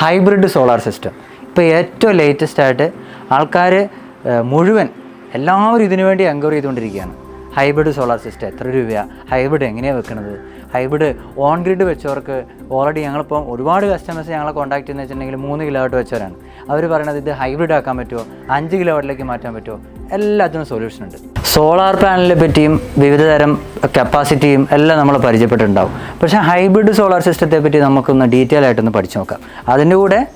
Hybrid solar system. ഇപ്പോൾ ഏറ്റവും latest ആയിട്ട് ആൾക്കാർ മുഴുവൻ എല്ലാവരും ഇതിനു വേണ്ടി എൻക്വയറി ചെയ്തുകൊണ്ടിരിക്കുകയാണ്. ഹൈബ്രിഡ് സോളാർ സിസ്റ്റം എത്ര രൂപയാണ് ഹൈബ്രിഡ് എങ്ങനെയാണ് വെക്കുന്നത് ഹൈബ്രിഡ് ഓൺ ഗ്രിഡ് വെച്ചവർക്ക് ഓൾറെഡി ഞങ്ങളിപ്പം ഒരുപാട് കസ്റ്റമേഴ്സ് ഞങ്ങളെ കോൺടാക്ട് ചെയ്യുന്ന വെച്ചിട്ടുണ്ടെങ്കിൽ മൂന്ന് കിലോ വാട്ട് വെച്ചവരാണ്. അവർ പറയണത് ഇത് ഹൈബ്രിഡ് ആക്കാൻ പറ്റുമോ? അഞ്ച് കിലോവാട്ടിലേക്ക് മാറ്റാൻ പറ്റുമോ? എല്ലാത്തിനും സൊല്യൂഷൻ ഉണ്ട്. സോളാർ പാനലിനെ പറ്റിയും വിവിധ തരം കപ്പാസിറ്റിയും എല്ലാം നമ്മൾ പരിചയപ്പെട്ടിട്ടുണ്ടാവും. പക്ഷേ ഹൈബ്രിഡ് സോളാർ സിസ്റ്റത്തെ പറ്റി നമുക്കൊന്ന് ഡീറ്റെയിൽ ആയിട്ടൊന്ന് പഠിച്ചു നോക്കാം. അതിന്റെ കൂടെ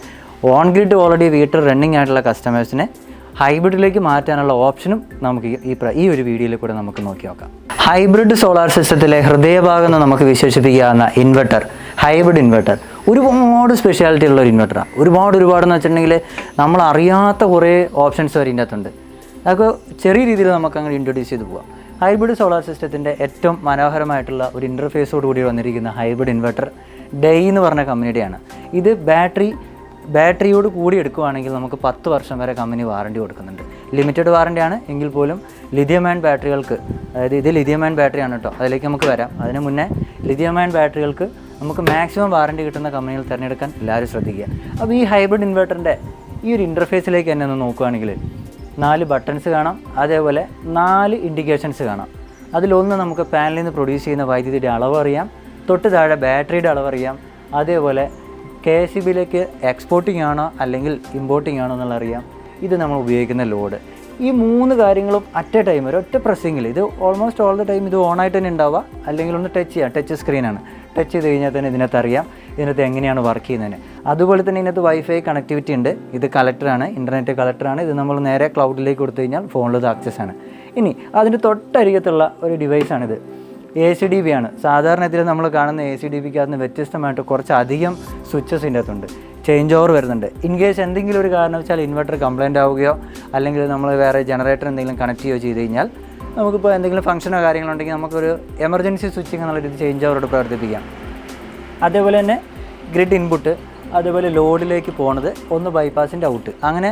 ഓൺ ഗ്രിഡ് ഓൾറെഡി വീട്ടിൽ റണ്ണിങ് ആയിട്ടുള്ള കസ്റ്റമേഴ്സിനെ ഹൈബ്രിഡിലേക്ക് മാറ്റാനുള്ള ഓപ്ഷനും നമുക്ക് ഈ- ഈ ഒരു വീഡിയോയിൽ കൂടെ നമുക്ക് നോക്കി നോക്കാം. ഹൈബ്രിഡ് സോളാർ സിസ്റ്റത്തിലെ ഹൃദയഭാഗം നമുക്ക് വിശേഷിപ്പിക്കാവുന്ന ഇൻവെർട്ടർ ഹൈബ്രിഡ് ഇൻവെർട്ടർ ഒരുപാട് സ്പെഷ്യാലിറ്റി ഉള്ള ഒരു ഇൻവെർട്ടറാണ് ഒരുപാട് ഒരുപാട് എന്ന് വെച്ചിട്ടുണ്ടെങ്കിൽ നമ്മൾ അറിയാത്ത കുറേ ഓപ്ഷൻസ് വരെ ഇതിന്റെ അകത്തുണ്ട്. അതൊക്കെ ചെറിയ രീതിയിൽ നമുക്ക് അങ്ങനെ ഇൻട്രൊഡ്യൂസ് ചെയ്ത് പോകാം ഹൈബ്രിഡ് സോളാർ സിസ്റ്റത്തിന്റെ ഏറ്റവും മനോഹരമായിട്ടുള്ള ഒരു ഇന്റർഫേസോട് കൂടി വന്നിരിക്കുന്ന ഹൈബ്രിഡ് ഇൻവെർട്ടർ ഡേ എന്ന് പറഞ്ഞ കമ്പനിയുടെയാണ് ഇത് ബാറ്ററി ബാറ്ററിയോട് കൂടി എടുക്കുകയാണെങ്കിൽ നമുക്ക് പത്ത് വർഷം വരെ കമ്പനി വാറണ്ടി കൊടുക്കുന്നുണ്ട്. ലിമിറ്റഡ് വാറണ്ടിയാണ് എങ്കിൽ പോലും ലിഥിയം ബാറ്ററികൾക്ക് അതായത് ഇത് ലിഥിയം അയൺ ബാറ്ററിയാണ് കേട്ടോ അതിലേക്ക് നമുക്ക് വരാം. അതിന് മുന്നേ ലിഥിയം ബാറ്ററികൾക്ക് നമുക്ക് മാക്സിമം വാറണ്ടി കിട്ടുന്ന കമ്പനികൾ തിരഞ്ഞെടുക്കാൻ എല്ലാവരും ശ്രദ്ധിക്കുക. അപ്പോൾ ഈ ഹൈബ്രിഡ് ഇൻവെർട്ടറിന്റെ ഈ ഒരു ഇന്റർഫേസിലേക്ക് തന്നെ ഒന്ന് നോക്കുകയാണെങ്കിൽ നാല് ബട്ടൺസ് കാണാം. അതേപോലെ നാല് ഇൻഡിക്കേഷൻസ് കാണാം. അതിലൊന്ന് നമുക്ക് പാനലിൽ നിന്ന് പ്രൊഡ്യൂസ് ചെയ്യുന്ന വൈദ്യുതിയുടെ അളവ് അറിയാം. തൊട്ട് താഴെ ബാറ്ററിയുടെ അളവ് അറിയാം. അതേപോലെ കെ എസ് സി ബിയിലേക്ക് എക്സ്പോർട്ടിംഗ് ആണോ അല്ലെങ്കിൽ ഇമ്പോർട്ടിംഗ് ആണോ എന്നുള്ള അറിയാം. ഇത് നമ്മൾ ഉപയോഗിക്കുന്ന ലോഡ് ഈ മൂന്ന് കാര്യങ്ങളും അറ്റ് എ ടൈം ഒരൊറ്റ പ്രസ്സിങ്ങിൽ ഇത് ഓൾമോസ്റ്റ് ഓൾ ദ ടൈം ഇത് ഓൺ ഓണായിട്ട് തന്നെ ഉണ്ടാവുക. അല്ലെങ്കിൽ ഒന്ന് ടച്ച് ചെയ്യാം. ടച്ച് സ്ക്രീനാണ് ടച്ച് ചെയ്ത് കഴിഞ്ഞാൽ തന്നെ ഇതിനകത്ത് അറിയാം. ഇതിനകത്ത് എങ്ങനെയാണ് വർക്ക് ചെയ്യുന്നതിന്. അതുപോലെ തന്നെ ഇതിനകത്ത് വൈഫൈ കണക്ടിവിറ്റി ഉണ്ട്. ഇത് കളക്ടറാണ് ഇന്റർനെറ്റ് കളക്ടറാണ് ഇത് നമ്മൾ നേരെ ക്ലൗഡിലേക്ക് കൊടുത്തു കഴിഞ്ഞാൽ ഫോണിലത് ആക്സസ് ആണ്. ഇനി അതിന്റെ തൊട്ടരികത്തുള്ള ഒരു ഡിവൈസാണിത് എ സി ഡി ബി ആണ്. സാധാരണ ഇതിൽ നമ്മൾ കാണുന്ന എ സി ഡി ബിക്ക് അതിന് വ്യത്യസ്തമായിട്ട് കുറച്ചധികം സ്വിച്ചസ് ഇതിന്റെ അകത്തുണ്ട് ചേഞ്ച് ഓവർ വരുന്നുണ്ട്. ഇൻ കേസ് എന്തെങ്കിലും ഒരു കാരണവശാൽ ഇൻവെർട്ടർ കംപ്ലൈന്റ് ആവുകയോ അല്ലെങ്കിൽ നമ്മൾ വേറെ ജനറേറ്റർ എന്തെങ്കിലും കണക്ട് ചെയ്യുകയോ ചെയ്ത് കഴിഞ്ഞാൽ നമുക്കിപ്പോൾ എന്തെങ്കിലും ഫംഗ്ഷനോ കാര്യങ്ങളുണ്ടെങ്കിൽ നമുക്കൊരു എമർജൻസി സ്വിച്ചിങ് എന്നുള്ള രീതിയിൽ ചേഞ്ച് ഓവറോട് പ്രവർത്തിപ്പിക്കാം. അതേപോലെ തന്നെ ഗ്രിഡ് ഇൻപുട്ട് അതേപോലെ ലോഡിലേക്ക് പോണത് ഒന്ന് ബൈപ്പാസിന്റെ ഔട്ട് അങ്ങനെ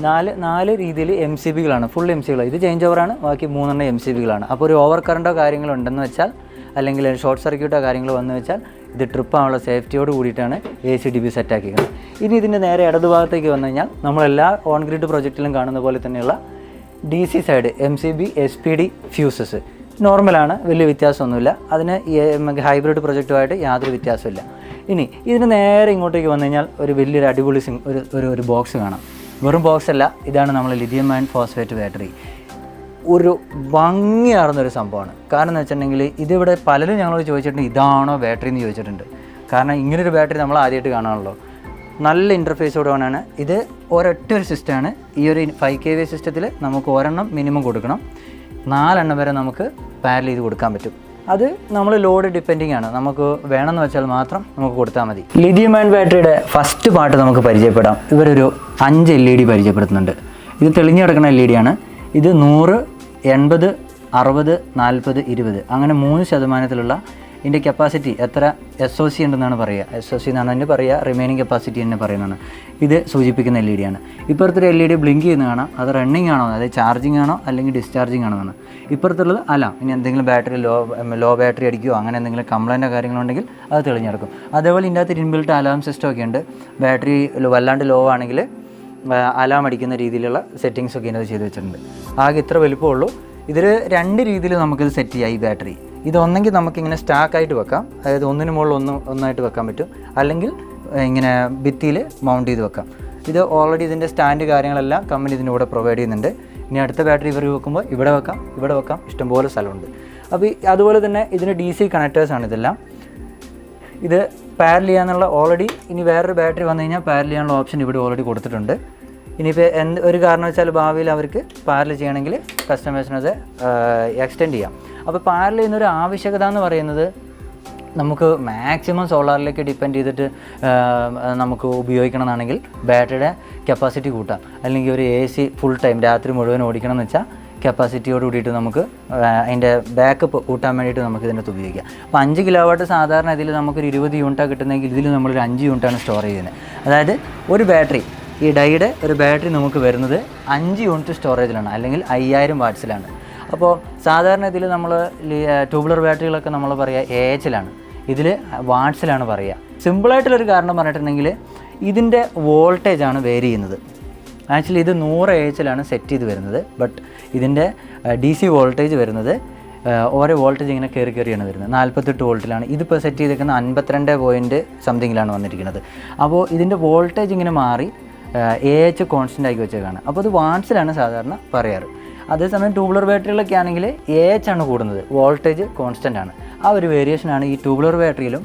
നാല് നാല് രീതിയിൽ എം സി ബികളാണ് ഫുൾ എം സി ബികളാണ് ഇത് ചേഞ്ച് ഓവറാണ് ബാക്കി മൂന്നെണ്ണം എം സി ബികളാണ് അപ്പോൾ ഒരു ഓവർ കറണ്ടോ കാര്യങ്ങളോ ഉണ്ടെന്ന് വെച്ചാൽ അല്ലെങ്കിൽ ഷോർട്ട് സർക്യൂട്ടോ കാര്യങ്ങളോ വന്നു വെച്ചാൽ ഇത് ട്രിപ്പ് ആവാനുള്ള സേഫ്റ്റിയോട് കൂടിയിട്ടാണ് എ സി ഡി ബി സെറ്റാക്കിയത് ഇനി ഇതിന്റെ നേരെ ഇടതുഭാഗത്തേക്ക് വന്നു കഴിഞ്ഞാൽ നമ്മളെല്ലാ ഓൺ ഗ്രിഡ് പ്രൊജക്റ്റിലും കാണുന്ന പോലെ തന്നെയുള്ള D C side M C B S P D fuses നോർമലാണ് വലിയ വ്യത്യാസമൊന്നുമില്ല. അതിന് ഹൈബ്രിഡ് പ്രൊജക്റ്റുമായിട്ട് യാതൊരു വ്യത്യാസമില്ല. ഇനി ഇതിന് നേരെ ഇങ്ങോട്ടേക്ക് വന്നു കഴിഞ്ഞാൽ ഒരു വലിയൊരു അടിപൊളി സിം ഒരു ഒരു ഒരു ബോക്സ് കാണാം. വെറും ബോക്സ് അല്ല ഇതാണ് നമ്മൾ ലിഥിയം ആൻഡ് ഫോസ്ഫേറ്റ് ബാറ്ററി ഒരു ഭംഗിയാർന്നൊരു സംഭവമാണ്. കാരണം എന്ന് വെച്ചിട്ടുണ്ടെങ്കിൽ ഇതിവിടെ പലരും ഞങ്ങളോട് ചോദിച്ചിട്ടുണ്ട് ഇതാണോ ബാറ്ററി എന്ന് ചോദിച്ചിട്ടുണ്ട്. കാരണം ഇങ്ങനൊരു ബാറ്ററി നമ്മൾ ആദ്യമായിട്ട് കാണാണല്ലോ. നല്ല ഇന്റർഫേസോടാണ് ഇത് ഒരൊറ്റ ഒരു സിസ്റ്റമാണ് ഈ ഒരു ഫൈവ് കെ വി സിസ്റ്റത്തിൽ നമുക്ക് ഒരെണ്ണം മിനിമം കൊടുക്കണം. നാലെണ്ണം വരെ നമുക്ക് പാരൽ ചെയ്ത് കൊടുക്കാൻ പറ്റും. അത് നമ്മൾ ലോഡ് ഡിപ്പെൻഡിങ് ആണ്. നമുക്ക് വേണമെന്ന് വെച്ചാൽ മാത്രം നമുക്ക് കൊടുത്താൽ മതി. ലിഥിയം ആൻഡ് ബാറ്ററിയുടെ ഫസ്റ്റ് പാർട്ട് നമുക്ക് പരിചയപ്പെടാം. ഇവരൊരു അഞ്ച് എൽ ഇ ഡി പരിചയപ്പെടുത്തുന്നുണ്ട്. ഇത് തെളിഞ്ഞു കിടക്കുന്ന എൽ ഇ ഡി ആണ്. ഇത് നൂറ് എൺപത് അറുപത് നാൽപ്പത് ഇരുപത്. അങ്ങനെ മൂന്ന് ശതമാനത്തിലുള്ള ഇതിന്റെ കപ്പാസിറ്റി എത്ര എസ് ഒ സി ഉണ്ടെന്നാണ് പറയുക. എസ് ഒ സി എന്നാണ് തന്നെ പറയുക റിമൈനിങ് കപ്പാസിറ്റി തന്നെ പറയുന്നതാണ്. ഇത് സൂചിപ്പിക്കുന്ന എൽ ഇ ഡി ആണ്. ഇപ്പുറത്തൊരു എൽ ഇ ഡി ബ്ലിങ്ക് ചെയ്യുന്ന കാണാം. അത് റണ്ണിങ് ആണോ? അതായത് ചാർജിങ് ആണോ? അല്ലെങ്കിൽ ഡിസ്ചാർജിങ് ആണോ എന്നാണ്. ഇപ്പുറത്തുള്ളത് അല്ല ഇനി എന്തെങ്കിലും ബാറ്ററി ലോ ലോ ബാറ്ററി അടിക്കുകയോ അങ്ങനെ എന്തെങ്കിലും കംപ്ലൈന്റോ കാര്യങ്ങളുണ്ടെങ്കിൽ അത് തെളിഞ്ഞെടുക്കും. അതേപോലെ ഇതിന്റെ അകത്ത് ഇൻബിൽട്ട് അലാം സിസ്റ്റം ഒക്കെ ഉണ്ട്. ബാറ്ററി വല്ലാണ്ട് ലോ ആണെങ്കിൽ അലാം അടിക്കുന്ന രീതിയിലുള്ള സെറ്റിങ്സ് ഒക്കെ ഇതിനകത്ത് ചെയ്ത് വെച്ചിട്ടുണ്ട്. ആകെ ഇത്ര വലുപ്പമുള്ളൂ. ഇതിൽ രണ്ട് രീതിയിൽ നമുക്കിത് സെറ്റ് ചെയ്യാം ഈ ബാറ്ററി ഇത് ഒന്നെങ്കിൽ നമുക്കിങ്ങനെ സ്റ്റാക്കായിട്ട് വെക്കാം. അതായത് ഒന്നിന് മുകളിൽ ഒന്ന് ഒന്നായിട്ട് വെക്കാൻ പറ്റും. അല്ലെങ്കിൽ ഇങ്ങനെ ഭിത്തിയിൽ മൗണ്ട് ചെയ്ത് വെക്കാം. ഇത് ഓൾറെഡി ഇതിന്റെ സ്റ്റാൻഡ് കാര്യങ്ങളെല്ലാം കമ്പനി ഇതിന്റെ കൂടെ പ്രൊവൈഡ് ചെയ്യുന്നുണ്ട്. ഇനി അടുത്ത ബാറ്ററി ഇവർ വെക്കുമ്പോൾ ഇവിടെ വെക്കാം ഇവിടെ വെക്കാം. ഇഷ്ടംപോലെ സ്ഥലമുണ്ട്. അപ്പോൾ അതുപോലെ തന്നെ ഇതിന് ഡി സി കണക്റ്റേഴ്സാണ് ഇതെല്ലാം. ഇത് പാരൽ ചെയ്യാനുള്ള ഓൾറെഡി ഇനി വേറൊരു ബാറ്ററി വന്നു കഴിഞ്ഞാൽ പാരൽ ചെയ്യാനുള്ള ഓപ്ഷൻ ഇവിടെ ഓൾറെഡി കൊടുത്തിട്ടുണ്ട്. ഇനിയിപ്പോൾ എന്ത് ഒരു കാരണം വെച്ചാൽ ഭാവിയിൽ അവർക്ക് പാരൽ ചെയ്യണമെങ്കിൽ കസ്റ്റമേഴ്സിനത് എക്സ്റ്റെൻഡ് ചെയ്യാം. അപ്പോൾ പാരൽ ചെയ്യുന്നൊരു ആവശ്യകത എന്ന് പറയുന്നത് നമുക്ക് മാക്സിമം സോളാറിലേക്ക് ഡിപ്പെൻഡ് ചെയ്തിട്ട് നമുക്ക് ഉപയോഗിക്കണമെന്നാണെങ്കിൽ ബാറ്ററിയുടെ കപ്പാസിറ്റി കൂട്ടാം. അല്ലെങ്കിൽ ഒരു എ സി ഫുൾ ടൈം രാത്രി മുഴുവൻ ഓടിക്കണം എന്ന് വെച്ചാൽ കപ്പാസിറ്റിയോട് കൂടിയിട്ട് നമുക്ക് അതിന്റെ ബാക്കപ്പ് കൂട്ടാൻ വേണ്ടിയിട്ട് നമുക്ക് ഇതിനകത്ത് ഉപയോഗിക്കാം. അപ്പോൾ അഞ്ച് കിലോ വാട്ട് സാധാരണ ഇതിൽ നമുക്കൊരു ഇരുപത് യൂണിറ്റാണ് കിട്ടുന്നതെങ്കിൽ ഇതിൽ നമ്മളൊരു അഞ്ച് യൂണിറ്റാണ് സ്റ്റോർ ചെയ്യുന്നത് അതായത് ഒരു ബാറ്ററി ഈ ഡൈയുടെ ഒരു ബാറ്ററി നമുക്ക് വരുന്നത് അഞ്ച് യൂണിറ്റ് സ്റ്റോറേജിലാണ് അല്ലെങ്കിൽ അയ്യായിരം വാട്ട്സിലാണ് അപ്പോൾ സാധാരണ ഇതിൽ നമ്മൾ ട്യൂബ്ലർ ബാറ്ററികളൊക്കെ നമ്മൾ പറയുക എ എച്ചിലാണ് ഇതിൽ വാട്ട്സിലാണ് പറയുക. സിമ്പിളായിട്ടുള്ളൊരു കാരണം പറഞ്ഞിട്ടുണ്ടെങ്കിൽ ഇതിന്റെ വോൾട്ടേജാണ് വേരി ചെയ്യുന്നത്. ആക്ച്വലി ഇത് നൂറ് എച്ചിലാണ് സെറ്റ് ചെയ്ത് വരുന്നത്. ബട്ട് ഇതിന്റെ ഡി സി വോൾട്ടേജ് വരുന്നത് ഓരോ വോൾട്ടേജ് ഇങ്ങനെ കയറി കയറിയാണ് വരുന്നത്. നാൽപ്പത്തെട്ട് വോൾട്ടിലാണ്. ഇതിപ്പോൾ സെറ്റ് ചെയ്തേക്കുന്ന അൻപത്തിരണ്ട് പോയിന്റ് സംതിങ്ങിലാണ് വന്നിരിക്കുന്നത്. അപ്പോൾ ഇതിന്റെ വോൾട്ടേജ് ഇങ്ങനെ മാറി എ എച്ച് കോൺസ്റ്റന്റ് ആക്കി വെച്ചേക്കാണ്. അപ്പോൾ അത് വാട്സിലാണ് സാധാരണ പറയാറ്. അതേസമയം ട്യൂബുലർ ബാറ്ററികളൊക്കെ ആണെങ്കിൽ എ എച്ച് ആണ് കൂടുന്നത്. വോൾട്ടേജ് കോൺസ്റ്റന്റ് ആണ്. ആ ഒരു വേരിയേഷനാണ് ഈ ട്യൂബുലർ ബാറ്ററിയിലും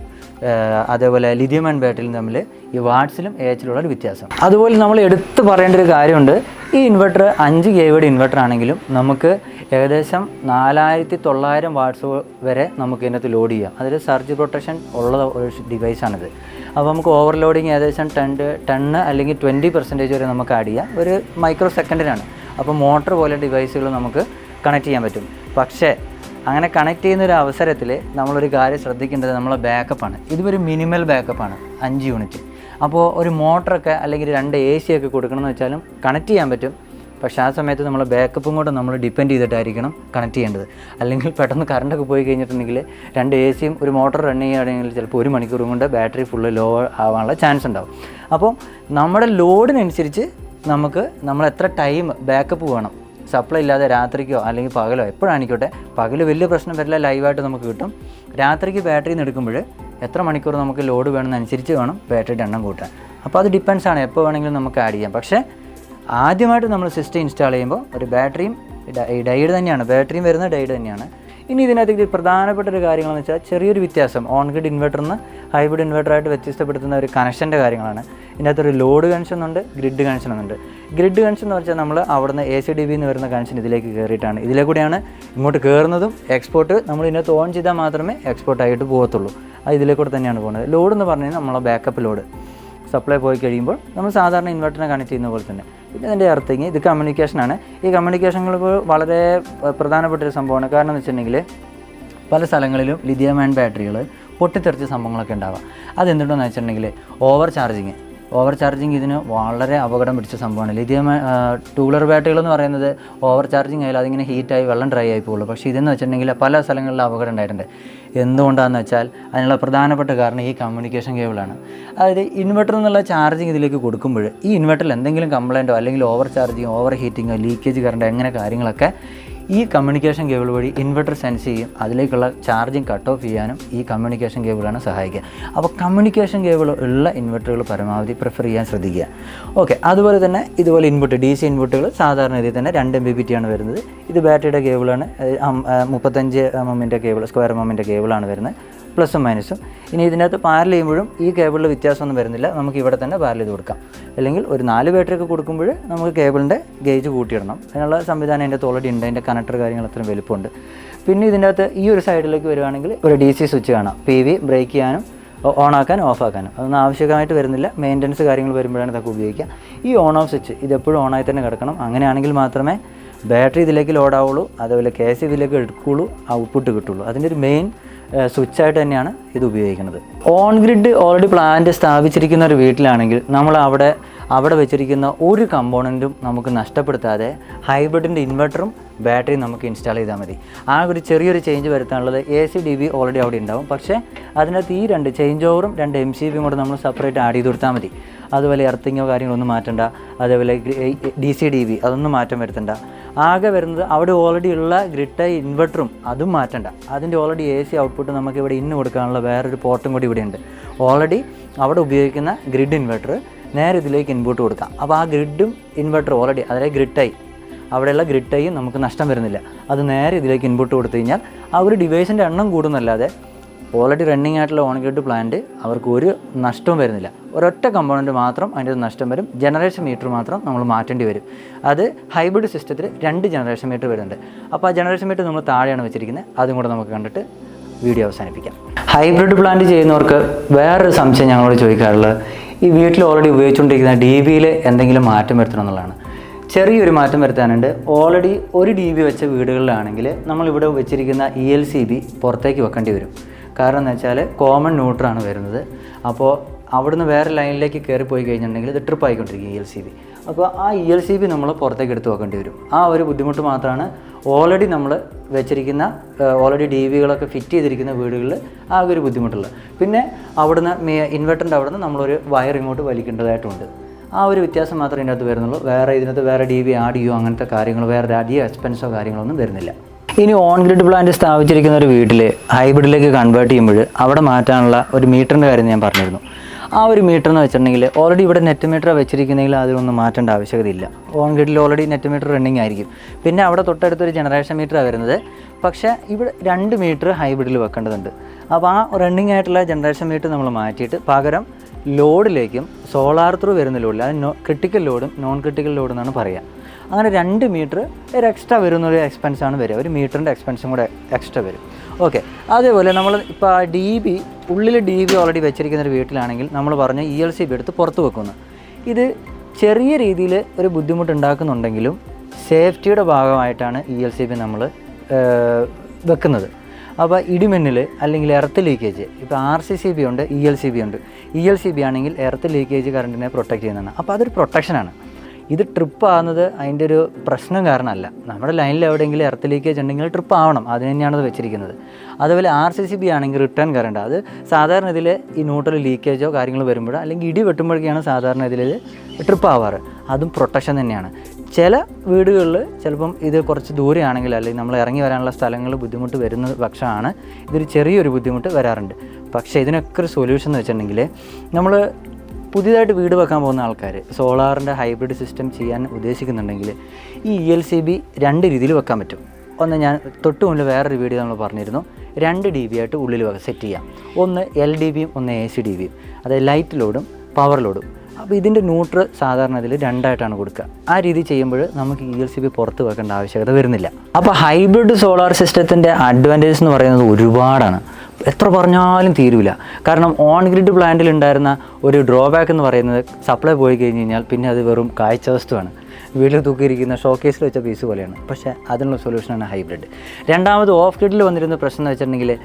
അതേപോലെ ലിഥിയം ആൻഡ് ബാറ്ററിയിലും തമ്മിൽ ഈ വാട്സിലും എ എച്ചിലുള്ള ഒരു വ്യത്യാസം. അതുപോലെ നമ്മൾ എടുത്തു പറയേണ്ട ഒരു കാര്യമുണ്ട്. ഈ ഇൻവെർട്ടർ അഞ്ച് കെ വിയുടെ ഇൻവെർട്ടർ ആണെങ്കിലും നമുക്ക് ഏകദേശം നാലായിരത്തി തൊള്ളായിരം വാട്ട്സ് വരെ നമുക്ക് ഇതിനകത്ത് ലോഡ് ചെയ്യാം. അതിൽ സർജ് പ്രൊട്ടക്ഷൻ ഉള്ള ഒരു ഡിവൈസാണിത് അപ്പോൾ നമുക്ക് ഓവർലോഡിങ് ഏകദേശം ടെൻ ടെണ്ണ് അല്ലെങ്കിൽ ട്വന്റി പെർസെന്റേജ് വരെ നമുക്ക് ആഡ് ചെയ്യാം. ഒരു മൈക്രോ സെക്കൻഡിനാണ് അപ്പോൾ മോട്ടർ പോലെ ഡിവൈസുകൾ നമുക്ക് കണക്ട് ചെയ്യാൻ പറ്റും. പക്ഷേ അങ്ങനെ കണക്ട് ചെയ്യുന്ന ഒരു അവസരത്തിൽ നമ്മളൊരു കാര്യം ശ്രദ്ധിക്കേണ്ടത് നമ്മളെ ബാക്കപ്പാണ് ഇതൊരു മിനിമൽ ബാക്കപ്പാണ് അഞ്ച് യൂണിറ്റ് അപ്പോൾ ഒരു മോട്ടറൊക്കെ അല്ലെങ്കിൽ രണ്ട് എ സി ഒക്കെ കൊടുക്കണമെന്ന് വെച്ചാലും കണക്ട് ചെയ്യാൻ പറ്റും. പക്ഷേ ആ സമയത്ത് നമ്മൾ ബാക്കപ്പും കൂടെ നമ്മൾ ഡിപ്പെൻഡ് ചെയ്തിട്ടായിരിക്കണം കണക്ട് ചെയ്യേണ്ടത്. അല്ലെങ്കിൽ പെട്ടെന്ന് കറണ്ടൊക്കെ പോയി കഴിഞ്ഞിട്ടുണ്ടെങ്കിൽ രണ്ട് എ സിയും ഒരു മോട്ടർ റൺ ചെയ്യുകയാണെങ്കിൽ ചിലപ്പോൾ ഒരു മണിക്കൂർ കൊണ്ട് ബാറ്ററി ഫുള്ള് ലോ ആവാനുള്ള ചാൻസ് ഉണ്ടാവും. അപ്പോൾ നമ്മുടെ ലോഡിനനുസരിച്ച് നമുക്ക് നമ്മൾ എത്ര ടൈം ബാക്കപ്പ് വേണം? സപ്ലൈ ഇല്ലാതെ രാത്രിക്കോ അല്ലെങ്കിൽ പകലോ എപ്പോഴാണിക്കോട്ടെ പകൽ വലിയ പ്രശ്നം വരില്ല ലൈവായിട്ട് നമുക്ക് കിട്ടും. രാത്രിക്ക് ബാറ്ററിയിൽ നിന്ന് എടുക്കുമ്പോൾ എത്ര മണിക്കൂർ നമുക്ക് ലോഡ് വേണമെന്നനുസരിച്ച് വേണം ബാറ്ററിയുടെ എണ്ണം കൂട്ടാൻ. അപ്പോൾ അത് ഡിപ്പെൻസ് ആണ് എപ്പോൾ വേണമെങ്കിലും നമുക്ക് ആഡ് ചെയ്യാം. പക്ഷേ ആദ്യമായിട്ട് നമ്മൾ സിസ്റ്റം ഇൻസ്റ്റാൾ ചെയ്യുമ്പോൾ ഒരു ബാറ്ററിയും ഡൈഡ് തന്നെയാണ്. ബാറ്ററിയും വരുന്ന ഡൈഡ് തന്നെയാണ്. ഇനി ഇതിനകത്ത് പ്രധാനപ്പെട്ട ഒരു കാര്യങ്ങളെന്ന് വെച്ചാൽ ചെറിയൊരു വ്യത്യാസം. ഓൺ ഗ്രിഡ് ഇൻവെർട്ടറിൽ നിന്ന് ഹൈബ്രിഡ് ഇൻവെർട്ടറായിട്ട് വ്യത്യസ്തപ്പെടുത്തുന്ന ഒരു കണക്ഷന്റെ കാര്യങ്ങളാണ്. ഇതിനകത്തൊരു ലോഡ് കണക്ഷൻ ഉണ്ട് ഗ്രിഡ് കണക്ഷൻ ഉണ്ട്. ഗ്രിഡ് കണക്ഷൻ എന്ന് വെച്ചാൽ നമ്മൾ അവിടുന്ന് എ സി ഡി ബി എന്ന് വരുന്ന കണക്ഷൻ ഇതിലേക്ക് കയറിയിട്ടാണ് ഇതിലെ കൂടെയാണ് ഇങ്ങോട്ട് കയറുന്നതും എക്സ്പോർട്ട് നമ്മൾ ഇതിനകത്ത് ഓൺ ചെയ്താൽ മാത്രമേ എക്സ്പോർട്ട് ആയിട്ട് പോകത്തുള്ളൂ. അത് ഇതിലെ കൂടെ തന്നെയാണ് പോകുന്നത്. ലോഡ് എന്ന് പറഞ്ഞു കഴിഞ്ഞാൽ നമ്മളെ ബാക്കപ്പ് ലോഡ് സപ്ലൈ പോയി കഴിയുമ്പോൾ നമ്മൾ സാധാരണ ഇൻവെർട്ടറിനെ കണക്ട് ചെയ്യുന്ന പോലെ തന്നെ. പിന്നെ ഇതിന്റെ അർത്ഥം ഇത് കമ്മ്യൂണിക്കേഷനാണ് ഈ കമ്മ്യൂണിക്കേഷനുകൾ വളരെ പ്രധാനപ്പെട്ട ഒരു സംഭവമാണ്. കാരണം എന്ന് വെച്ചിട്ടുണ്ടെങ്കിൽ പല സ്ഥലങ്ങളിലും ലിഥിയം ആൻഡ് ബാറ്ററികൾ പൊട്ടിത്തെറിച്ച സംഭവങ്ങളൊക്കെ ഉണ്ടാവാം. അതെന്തുകൊണ്ടെന്ന് വെച്ചിട്ടുണ്ടെങ്കിൽ ഓവർ ചാർജിങ് ഓവർ ചാർജിങ് ഇതിന് വളരെ അപകടം പിടിച്ച സംഭവമാണ്. ലിഥിയം ടൂളർ ബാറ്ററികൾ എന്ന് പറയുന്നത് ഓവർ ചാർജിങ് ആയാലും അതിങ്ങനെ ഹീറ്റായി വെള്ളം ഡ്രൈ ആയി പോകുള്ളൂ. പക്ഷേ ഇതെന്ന് വെച്ചിട്ടുണ്ടെങ്കിൽ പല സ്ഥലങ്ങളിലും അപകടം ഉണ്ടായിട്ടുണ്ട്. എന്തുകൊണ്ടാണെന്ന് വെച്ചാൽ അതിനുള്ള പ്രധാനപ്പെട്ട കാരണം ഈ കമ്മ്യൂണിക്കേഷൻ കേബിളാണ് അതായത് ഇൻവെർട്ടർ എന്നുള്ള ചാർജിങ് ഇതിലേക്ക് കൊടുക്കുമ്പോൾ ഈ ഇൻവെർട്ടറിൽ എന്തെങ്കിലും കംപ്ലയിന്റോ അല്ലെങ്കിൽ ഓവർ ചാർജിങ്ങോ ഓവർ ഹീറ്റിങ്ങോ ലീക്കേജ് കറണ്ടോ എങ്ങനെ കാര്യങ്ങളൊക്കെ ഈ കമ്മ്യൂണിക്കേഷൻ കേബിൾ വഴി ഇൻവെർട്ടർ സെൻസ് ചെയ്യും. അതിലേക്കുള്ള ചാർജിങ് കട്ട് ഓഫ് ചെയ്യാനും ഈ കമ്മ്യൂണിക്കേഷൻ കേബിളാണ് സഹായിക്കുക. അപ്പോൾ കമ്മ്യൂണിക്കേഷൻ കേബിൾ ഉള്ള ഇൻവെർട്ടറുകൾ പരമാവധി പ്രിഫർ ചെയ്യാൻ ശ്രദ്ധിക്കുക. ഓക്കെ അതുപോലെ തന്നെ ഇതുപോലെ ഇൻപുട്ട് ഡി സി ഇൻപുട്ടുകൾ സാധാരണ രീതിയിൽ തന്നെ രണ്ട് എം ബി ബി ടി ആണ്. വരുന്നത് ഇത് ബാറ്ററിയുടെ കേബിളാണ് മുപ്പത്തഞ്ച് എം എമ്മിന്റെ കേബിൾ സ്ക്വയർ എം എമ്മിന്റെ കേബിളാണ് വരുന്നത്. പ്ലസും മൈനസും. ഇനി ഇതിനകത്ത് പാരൽ ചെയ്യുമ്പോഴും ഈ കേബിളിൽ വ്യത്യാസമൊന്നും വരുന്നില്ല. നമുക്ക് ഇവിടെ തന്നെ പാരൽ ചെയ്ത് കൊടുക്കാം. അല്ലെങ്കിൽ ഒരു നാല് ബാറ്ററി ഒക്കെ കൊടുക്കുമ്പോൾ നമുക്ക് കേബിളിന്റെ ഗേജ് കൂട്ടിയിടണം. അതിനുള്ള സംവിധാനം അതിന്റെ ഓൾറെഡി ഉണ്ട് അതിന്റെ കണക്ടർ കാര്യങ്ങൾ അത്രയും വലുപ്പമുണ്ട്. പിന്നെ ഇതിന്റെ അകത്ത് ഈ ഒരു സൈഡിലേക്ക് വരുവാണെങ്കിൽ ഒരു ഡി സി സ്വിച്ച് കാണാം. പി വി ബ്രേക്ക് ചെയ്യാനും ഓൺ ആക്കാനും ഓഫ് ആക്കാനും. അതൊന്നും ആവശ്യമായിട്ട് വരുന്നില്ല. മെയിന്റനൻസ് കാര്യങ്ങൾ വരുമ്പോഴാണ് ഇതൊക്കെ ഉപയോഗിക്കുക. ഈ ഓൺ ഓഫ് സ്വിച്ച് ഇതെപ്പോഴും ഓണായി തന്നെ കിടക്കണം. അങ്ങനെയാണെങ്കിൽ മാത്രമേ ബാറ്ററി ഇതിലേക്ക് ലോഡാവുള്ളൂ അതേപോലെ അതുപോലെ കെ സി ഇതിലേക്ക് എടുക്കുള്ളൂ ഔട്ട്പുട്ട് കിട്ടുള്ളൂ അതിന്റെ ഒരു മെയിൻ സ്വിച്ചായിട്ട് തന്നെയാണ് ഇത് ഉപയോഗിക്കുന്നത്. ഓൺ ഗ്രിഡ് ഓൾറെഡി പ്ലാന്റ് സ്ഥാപിച്ചിരിക്കുന്ന ഒരു വീട്ടിലാണെങ്കിൽ നമ്മൾ അവിടെ അവിടെ വെച്ചിരിക്കുന്ന ഒരു കമ്പോണന്റും നമുക്ക് നഷ്ടപ്പെടുത്താതെ ഹൈബ്രിഡിന്റെ ഇൻവെർട്ടറും ബാറ്ററിയും നമുക്ക് ഇൻസ്റ്റാൾ ചെയ്താൽ മതി. ആ ഒരു ചെറിയൊരു change വരുത്താനുള്ളത് A C D B already അവിടെ ഉണ്ടാവും. പക്ഷേ അതിനകത്ത് ഈ രണ്ട് ചേഞ്ച് ഓവറും രണ്ട് എം സി ബിയും കൂടെ നമ്മൾ സെപ്പറേറ്റ് ആഡ് ചെയ്ത് കൊടുത്താൽ മതി. അതുപോലെ എർത്തിങ്ങോ കാര്യങ്ങളൊന്നും മാറ്റണ്ട. അതേപോലെ ഡി സി ഡി ബി അതൊന്നും മാറ്റം വരുത്തണ്ട. ആകെ വരുന്നത് അവിടെ ഓൾറെഡി ഉള്ള ഗ്രിഡ് ഇൻവെർട്ടറും അതും മാറ്റണ്ട. അതിന്റെ ഓൾറെഡി എ സി ഔട്ട്പുട്ട് നമുക്ക് ഇവിടെ ഇന്ന് കൊടുക്കാനുള്ള വേറൊരു പോർട്ടും കൂടി ഇവിടെ ഉണ്ട്. ഓൾറെഡി അവിടെ ഉപയോഗിക്കുന്ന ഗ്രിഡ് ഇൻവെർട്ടർ നേരെ ഇതിലേക്ക് ഇൻപുട്ട് കൊടുക്കാം. അപ്പോൾ ആ ഗ്രിഡും ഇൻവെർട്ടർ ഓൾറെഡി അതായത് ഐ അവിടെയുള്ള ഗ്രിഡ് ഐയും നമുക്ക് നഷ്ടം വരുന്നില്ല. അത് നേരെ ഇതിലേക്ക് ഇൻപുട്ട് കൊടുത്തു കഴിഞ്ഞാൽ ആ ഒരു ഡിവൈസിന്റെ എണ്ണം കൂടുന്നല്ലാതെ ഓൾറെഡി റണ്ണിങ് ആയിട്ടുള്ള ഓൺ ഗ്രിഡ് പ്ലാന്റ് അവർക്ക് ഒരു നഷ്ടവും വരുന്നില്ല. ഒരൊറ്റ കമ്പോണന്റ് മാത്രം അതിന്റെ നഷ്ടം വരും. ജനറേഷൻ മീറ്റർ മാത്രം നമ്മൾ മാറ്റേണ്ടി വരും. അത് ഹൈബ്രിഡ് സിസ്റ്റത്തിൽ രണ്ട് ജനറേഷൻ മീറ്റർ വരുന്നുണ്ട്. അപ്പോൾ ആ ജനറേഷൻ മീറ്റർ നമ്മൾ താഴെയാണ് വെച്ചിരിക്കുന്നത്. അതും കൂടെ നമുക്ക് കണ്ടിട്ട് വീഡിയോ അവസാനിപ്പിക്കാം. ഹൈബ്രിഡ് പ്ലാന്റ് ചെയ്യുന്നവർക്ക് വേറൊരു സംശയം ഞങ്ങളോട് ചോദിക്കാറുള്ളത്. ഈ വീട്ടിൽ ഓൾറെഡി ഉപയോഗിച്ചുകൊണ്ടിരിക്കുന്ന ഡി ബിയിൽ എന്തെങ്കിലും മാറ്റം വരുത്തണം എന്നുള്ളതാണ്. ചെറിയൊരു മാറ്റം വരുത്താനുണ്ട്. ഓൾറെഡി ഒരു ഡി ബി വെച്ച വീടുകളിലാണെങ്കിൽ നമ്മളിവിടെ വെച്ചിരിക്കുന്ന ഇ എൽ സി ബി പുറത്തേക്ക് വെക്കേണ്ടി വരും. കാരണം എന്ന് വെച്ചാൽ കോമൺ ന്യൂട്രാണ് വരുന്നത്. അപ്പോൾ അവിടുന്ന് വേറെ ലൈനിലേക്ക് കയറി പോയി കഴിഞ്ഞിട്ടുണ്ടെങ്കിൽ ഇത് ട്രിപ്പ് ആയിക്കൊണ്ടിരിക്കും ഇ എൽ സി ബി അപ്പോൾ ആ ഇ എൽ സി ബി നമ്മൾ പുറത്തേക്ക് എടുത്ത് വെക്കേണ്ടി വരും. ആ ഒരു ബുദ്ധിമുട്ട് മാത്രമാണ് ഓൾറെഡി നമ്മൾ വെച്ചിരിക്കുന്ന ഓൾറെഡി ഡി വികളൊക്കെ ഫിറ്റ് ചെയ്തിരിക്കുന്ന വീടുകളിൽ ആ ഒരു ബുദ്ധിമുട്ടുള്ളത്. പിന്നെ അവിടുന്ന് ഇൻവെർട്ടറിന്റെ അവിടുന്ന് നമ്മളൊരു വയർ ഇങ്ങോട്ട് വലിക്കേണ്ടതായിട്ടുണ്ട്. ആ ഒരു വ്യത്യാസം മാത്രമേ ഇതിനകത്ത് വരുന്നുള്ളൂ. വേറെ ഇതിനകത്ത് വേറെ ഡി വി ആഡ് ചെയ്യുമോ അങ്ങനത്തെ കാര്യങ്ങൾ വേറെ അധികം എക്സ്പെൻസോ കാര്യങ്ങളൊന്നും വരുന്നില്ല. ഇനി ഓൺ ഗ്രിഡ് പ്ലാന്റ് സ്ഥാപിച്ചിരിക്കുന്ന ഒരു വീട്ടിൽ ഹൈബ്രിഡിലേക്ക് കൺവേർട്ട് ചെയ്യുമ്പോൾ അവിടെ മാറ്റാനുള്ള ഒരു മീറ്ററിന്റെ കാര്യം ഞാൻ പറഞ്ഞിരുന്നു. ആ ഒരു മീറ്റർ എന്ന് വെച്ചിട്ടുണ്ടെങ്കിൽ ഓൾറെഡി ഇവിടെ നെറ്റ് മീറ്റർ വെച്ചിരിക്കുന്നെങ്കിൽ അതിലൊന്നും മാറ്റേണ്ട ആവശ്യകതയില്ല. ഓൺ ഗ്രിഡിൽ ഓൾറെഡി നെറ്റ് മീറ്റർ റണ്ണിങ് ആയിരിക്കും. പിന്നെ അവിടെ തൊട്ടടുത്തൊരു ജനറേഷൻ മീറ്ററാണ് വരുന്നത്. പക്ഷേ ഇവിടെ രണ്ട് മീറ്റർ ഹൈബ്രിഡിൽ വെക്കേണ്ടതുണ്ട്. അപ്പോൾ ആ റണ്ണിങ് ആയിട്ടുള്ള ജനറേഷൻ മീറ്റർ നമ്മൾ മാറ്റിയിട്ട് പകരം ലോഡിലേക്കും സോളാർ ത്രൂ വരുന്ന ലോഡിൽ അത് ക്രിട്ടിക്കൽ ലോഡും നോൺ ക്രിട്ടിക്കൽ ലോഡും എന്നാണ് പറയുക അങ്ങനെ രണ്ട് മീറ്റർ ഒരു എക്സ്ട്രാ വരുന്ന ഒരു എക്സ്പെൻസ് ആണ് വരിക. ഒരു മീറ്ററിന്റെ എക്സ്പെൻസും കൂടെ എക്സ്ട്രാ വരും. ഓക്കെ അതേപോലെ നമ്മൾ ഇപ്പോൾ ആ ഡി ബി ഉള്ളിൽ ഡി ബി ഓൾറെഡി വെച്ചിരിക്കുന്ന ഒരു വീട്ടിലാണെങ്കിൽ നമ്മൾ പറഞ്ഞ ഇ എൽ സി ബി എടുത്ത് പുറത്ത് വെക്കുന്നു. ഇത് ചെറിയ രീതിയിൽ ഒരു ബുദ്ധിമുട്ട് ഉണ്ടാക്കുന്നുണ്ടെങ്കിലും സേഫ്റ്റിയുടെ ഭാഗമായിട്ടാണ് ഇ എൽ സി ബി നമ്മൾ വെക്കുന്നത്. അപ്പോൾ ഇടിമിന്നൽ അല്ലെങ്കിൽ എർത്ത് ലീക്കേജ് ഇപ്പോൾ ആർ സി സി ബി ഉണ്ട് ഇ എൽ സി ബി ഉണ്ട്. ഇ എൽ സി ബി ആണെങ്കിൽ എർത്ത് ലീക്കേജ് കറണ്ടിനെ പ്രൊട്ടക്റ്റ് ചെയ്യുന്നതാണ്. അപ്പോൾ അതൊരു പ്രൊട്ടക്ഷനാണ് ഇത് ട്രിപ്പ് ആവുന്നത് അതിന്റെ ഒരു പ്രശ്നം കാരണമല്ല. നമ്മുടെ ലൈനിൽ എവിടെയെങ്കിലും എർത്ത് ലീക്കേജ് ഉണ്ടെങ്കിൽ ട്രിപ്പ് ആവണം. അതിന് തന്നെയാണ് അത് വെച്ചിരിക്കുന്നത്. അതുപോലെ ആർ സി സി ബി ആണെങ്കിൽ റിട്ടേൺ കറണ്ട് അത് സാധാരണ ഇതിൽ ഈ ന്യൂട്രൽ ലീക്കേജോ കാര്യങ്ങൾ വരുമ്പോഴോ അല്ലെങ്കിൽ ഇടി വെട്ടുമ്പോഴൊക്കെയാണ് സാധാരണ ഇതിൽ ട്രിപ്പ് ആവാറ്. അതും പ്രൊട്ടക്ഷൻ തന്നെയാണ്. ചില വീടുകളിൽ ചിലപ്പം ഇത് കുറച്ച് ദൂരെയാണെങ്കിൽ അല്ലെങ്കിൽ നമ്മൾ ഇറങ്ങി വരാനുള്ള സ്ഥലങ്ങൾ ബുദ്ധിമുട്ട് വരുന്ന പക്ഷമാണ് ഇതൊരു ചെറിയൊരു ബുദ്ധിമുട്ട് വരാറുണ്ട്. പക്ഷേ ഇതിനൊക്കെ ഒരു സൊല്യൂഷൻ എന്ന് വെച്ചിട്ടുണ്ടെങ്കിൽ നമ്മൾ പുതിയതായിട്ട് വീട് വെക്കാൻ പോകുന്ന ആൾക്കാർ സോളാറിന്റെ ഹൈബ്രിഡ് സിസ്റ്റം ചെയ്യാൻ ഉദ്ദേശിക്കുന്നുണ്ടെങ്കിൽ ഈ ഇ എൽ സി ബി രണ്ട് രീതിയിൽ വെക്കാൻ പറ്റും. ഒന്ന് ഞാൻ തൊട്ട് മുന്നിൽ വേറൊരു വീഡിയോ നമ്മൾ പറഞ്ഞിരുന്നു. രണ്ട് ഡി ബി ആയിട്ട് ഉള്ളിൽ സെറ്റ് ചെയ്യാം. ഒന്ന് എൽ ഡി ബിയും ഒന്ന് എ സി ഡി ബിയും അതായത് ലൈറ്റ് ലോഡും പവർ ലോഡും അപ്പോൾ ഇതിന്റെ ന്യൂട്രൽ സാധാരണ ഇതിൽ രണ്ടായിട്ടാണ് കൊടുക്കുക. ആ രീതി ചെയ്യുമ്പോൾ നമുക്ക് ഇ എൽ സി ബി പുറത്ത് വെക്കേണ്ട ആവശ്യകത വരുന്നില്ല. അപ്പോൾ ഹൈബ്രിഡ് സോളാർ സിസ്റ്റത്തിന്റെ അഡ്വാന്റേജ് എന്ന് പറയുന്നത് ഒരുപാടാണ്. എത്ര പറഞ്ഞാലും തീരൂല. കാരണം ഓൺ ഗ്രിഡ് പ്ലാന്റിൽ ഉണ്ടായിരുന്ന ഒരു ഡ്രോബാക്ക് എന്ന് പറയുന്നത് സപ്ലൈ പോയി കഴിഞ്ഞ് കഴിഞ്ഞാൽ പിന്നെ അത് വെറും കാഴ്ച വസ്തുവാണ്. വീട്ടിൽ തൂക്കിയിരിക്കുന്ന ഷോക്കേസിൽ വെച്ച പീസ് പോലെയാണ്. പക്ഷേ അതിനുള്ള സൊല്യൂഷനാണ് ഹൈബ്രിഡ് രണ്ടാമത് ഓഫ് ഗ്രിഡിൽ വന്നിരുന്ന പ്രശ്നം എന്ന് വെച്ചിട്ടുണ്ടെങ്കിൽ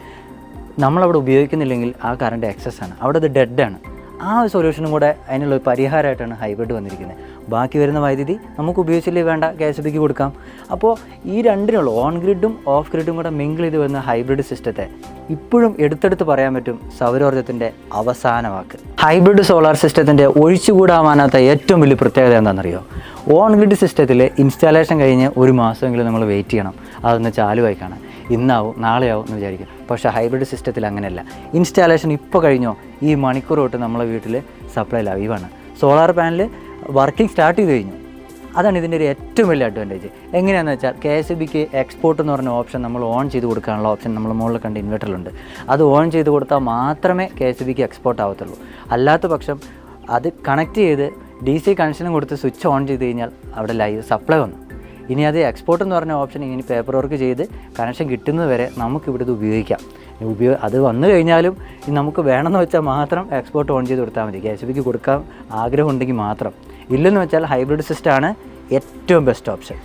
നമ്മളവിടെ ഉപയോഗിക്കുന്നില്ലെങ്കിൽ ആ കറണ്ട് എക്സസ് ആണ്. അവിടെ അത് ഡെഡാണ് ആ ഒരു സൊല്യൂഷനും കൂടെ അതിനുള്ള ഒരു പരിഹാരമായിട്ടാണ് ഹൈബ്രിഡ് വന്നിരിക്കുന്നത്. ബാക്കി വരുന്ന വൈദ്യുതി നമുക്ക് ഉപയോഗിച്ചില്ലേ വേണ്ട കെ എസ് ബിക്ക് കൊടുക്കാം. അപ്പോൾ ഈ രണ്ടിനുള്ള ഓൺ ഗ്രിഡും ഓഫ് ഗ്രിഡും കൂടെ മിങ്കിൾ ചെയ്ത് വരുന്ന ഹൈബ്രിഡ് സിസ്റ്റത്തെ ഇപ്പോഴും എടുത്തെടുത്ത് പറയാൻ പറ്റും സൗരോർജത്തിന്റെ അവസാന വാക്ക്. ഹൈബ്രിഡ് സോളാർ സിസ്റ്റത്തിന്റെ ഒഴിച്ചുകൂടാവാനാത്ത ഏറ്റവും വലിയ പ്രത്യേകത എന്താണെന്നറിയോ? ഓൺ ഗ്രിഡ് സിസ്റ്റത്തിൽ ഇൻസ്റ്റാളേഷൻ കഴിഞ്ഞ് ഒരു മാസമെങ്കിലും നമ്മൾ വെയിറ്റ് ചെയ്യണം. അതൊന്ന് ചാലുവായി കാണാം ഇന്നാവും നാളെയാവും എന്ന് വിചാരിക്കും പക്ഷേ ഹൈബ്രിഡ് സിസ്റ്റത്തിൽ അങ്ങനെയല്ല. ഇൻസ്റ്റാളേഷൻ ഇപ്പോൾ കഴിഞ്ഞോ? ഈ മണിക്കൂർ തൊട്ട് നമ്മളെ വീട്ടിൽ സപ്ലൈ ലൈവാണ് സോളാർ പാനൽ വർക്കിംഗ് സ്റ്റാർട്ട് ചെയ്ത് കഴിഞ്ഞു. അതാണ് ഇതിന്റെ ഒരു ഏറ്റവും വലിയ അഡ്വാന്റേജ് എങ്ങനെയാണെന്ന് വെച്ചാൽ കെ എസ് ബിക്ക് എക്സ്പോർട്ട് എന്ന് പറഞ്ഞ ഓപ്ഷൻ നമ്മൾ ഓൺ ചെയ്ത് കൊടുക്കാനുള്ള ഓപ്ഷൻ നമ്മൾ മുകളിൽ കണ്ട ഇൻവെർട്ടറിലുണ്ട് അത് ഓൺ ചെയ്ത് കൊടുത്താൽ മാത്രമേ കെ എസ് ബിക്ക് എക്സ്പോർട്ട് ആവത്തുള്ളൂ. അല്ലാത്ത പക്ഷം അത് കണക്ട് ചെയ്ത് ഡി സി കണക്ഷനും കൊടുത്ത് സ്വിച്ച് ഓൺ ചെയ്ത് കഴിഞ്ഞാൽ അവിടെ ലൈവ് സപ്ലൈ വന്നു. ഇനി അത് എക്സ്പോർട്ട് എന്ന് പറഞ്ഞ ഓപ്ഷൻ ഇനി പേപ്പർ വർക്ക് ചെയ്ത് കണക്ഷൻ കിട്ടുന്നതുവരെ നമുക്ക് ഇവിടെ ഇത് ഉപയോഗിക്കാം. ഉപയോഗ അത് വന്നു കഴിഞ്ഞാലും നമുക്ക് വേണമെന്ന് വെച്ചാൽ മാത്രം എക്സ്പോർട്ട് ഓൺ ചെയ്ത് കൊടുത്താൽ മതി. കെ എസ് ബിക്ക് കൊടുക്കാൻ ആഗ്രഹമുണ്ടെങ്കിൽ മാത്രം. ഇല്ലെന്ന് വെച്ചാൽ ഹൈബ്രിഡ് സിസ്റ്റമാണ് ഏറ്റവും ബെസ്റ്റ് ഓപ്ഷൻ